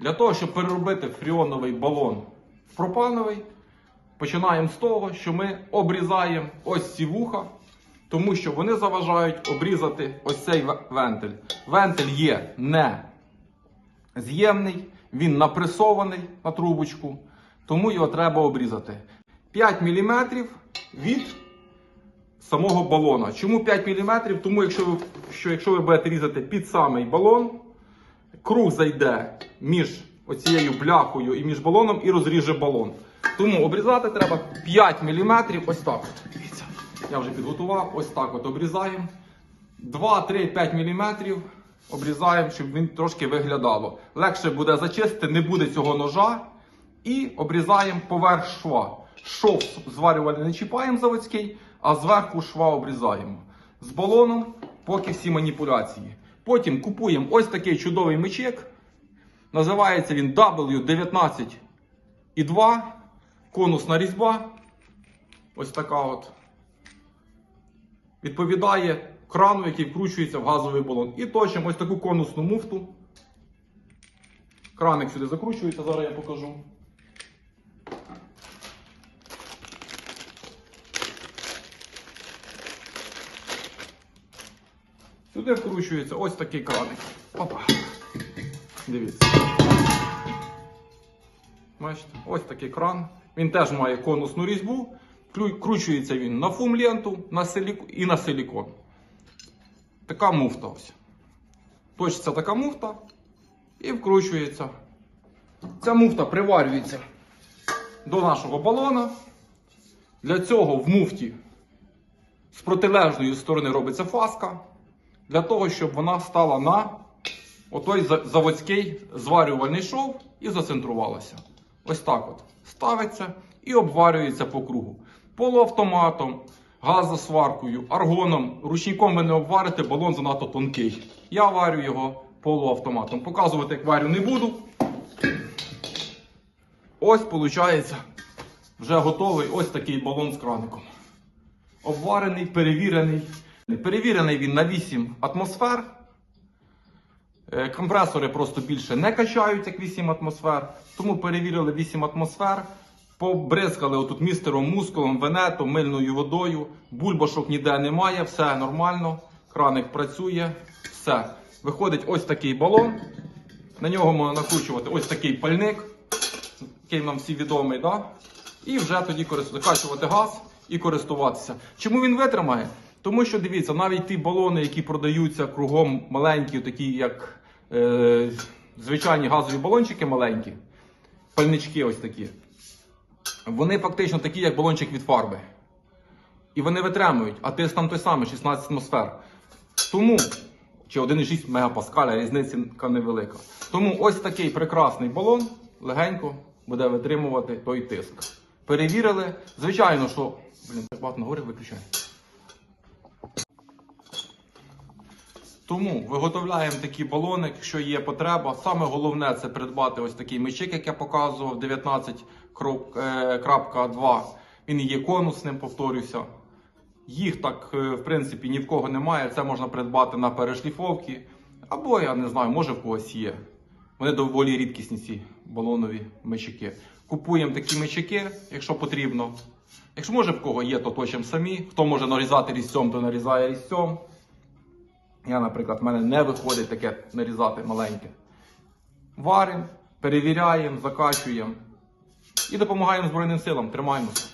Для того, щоб переробити фріоновий балон в пропановий, починаємо з того, що ми обрізаємо ось ці вуха, тому що вони заважають обрізати ось цей ве- вентиль. Вентиль є не з'ємний, він напресований на трубочку, тому його треба обрізати. 5 мм від самого балона. Чому 5 мм? Тому якщо ви, що якщо ви будете різати під самий балон, круг зайде між оцією бляхою і між балоном і розріже балон. Тому обрізати треба 5 мм. Ось так. От. Дивіться. Я вже підготував. Ось так от обрізаємо. 2, 3, 5 мм обрізаємо, щоб він трошки виглядало. Легше буде зачистити, не буде цього ножа. І обрізаємо поверх шва. Шов зварювальний не чіпаємо заводський, а зверху шва обрізаємо. З балоном поки всі маніпуляції. Потім купуємо ось такий чудовий мечик. Називається він W19 і 2. Конусна різьба. Ось така от відповідає крану, який вкручується в газовий балон. І точимо ось таку конусну муфту. Краник сюди закручується, зараз я покажу. Сюди вкручується ось такий краник. Опа. Дивіться. Бачите, ось такий кран. Він теж має конусну різьбу. Клю- Кручується він на фум-ленту на силік... і на силікон. Така муфта ось. Точиться така муфта і вкручується. Ця муфта приварюється до нашого балона. Для цього в муфті з протилежної сторони робиться фаска. Для того, щоб вона стала на отой заводський зварювальний шов і зацентрувалася. Ось так от. Ставиться і обварюється по кругу. Полуавтоматом, газосваркою, аргоном, ручником ви не обварите, балон занадто тонкий. Я варю його полуавтоматом. Показувати, як варю, не буду. Ось, виходить, вже готовий ось такий балон з краником. Обварений, перевірений. Перевірений він на 8 атмосфер. Е, Компресори просто більше не качають, як 8 атмосфер. Тому перевірили 8 атмосфер. Побризкали отут містером мускулом, венетом, мильною водою. Бульбашок ніде немає, все нормально. Краник працює. Все. Виходить ось такий балон. На нього можна накручувати ось такий пальник, який нам всі відомий. Да? І вже тоді закачувати газ і користуватися. Чому він витримає? Тому що дивіться, навіть ті балони, які продаються кругом маленькі, такі як е, звичайні газові балончики маленькі, пальнички ось такі. Вони фактично такі, як балончик від фарби. І вони витримують, а тиск там той самий 16 атмосфер. Тому, чи 1,6 мегапаскаля, різниця невелика. Тому ось такий прекрасний балон легенько буде витримувати той тиск. Перевірили. Звичайно, що. Блін, так багато нагорі виключаю. Тому виготовляємо такі балони, якщо є потреба. Саме головне це придбати ось такий мечик, як я показував, 19.2. Він є конусним, повторюся. Їх так, е, в принципі, ні в кого немає. Це можна придбати на перешліфовці. Або, я не знаю, може в когось є. Вони доволі рідкісні ці балонові мечики. Купуємо такі мечики, якщо потрібно. Якщо може в кого є, то точимо самі. Хто може нарізати різцем, то нарізає різцем. Я, наприклад, в мене не виходить таке нарізати маленьке. Варимо, перевіряємо, закачуємо і допомагаємо Збройним силам. Тримаємося.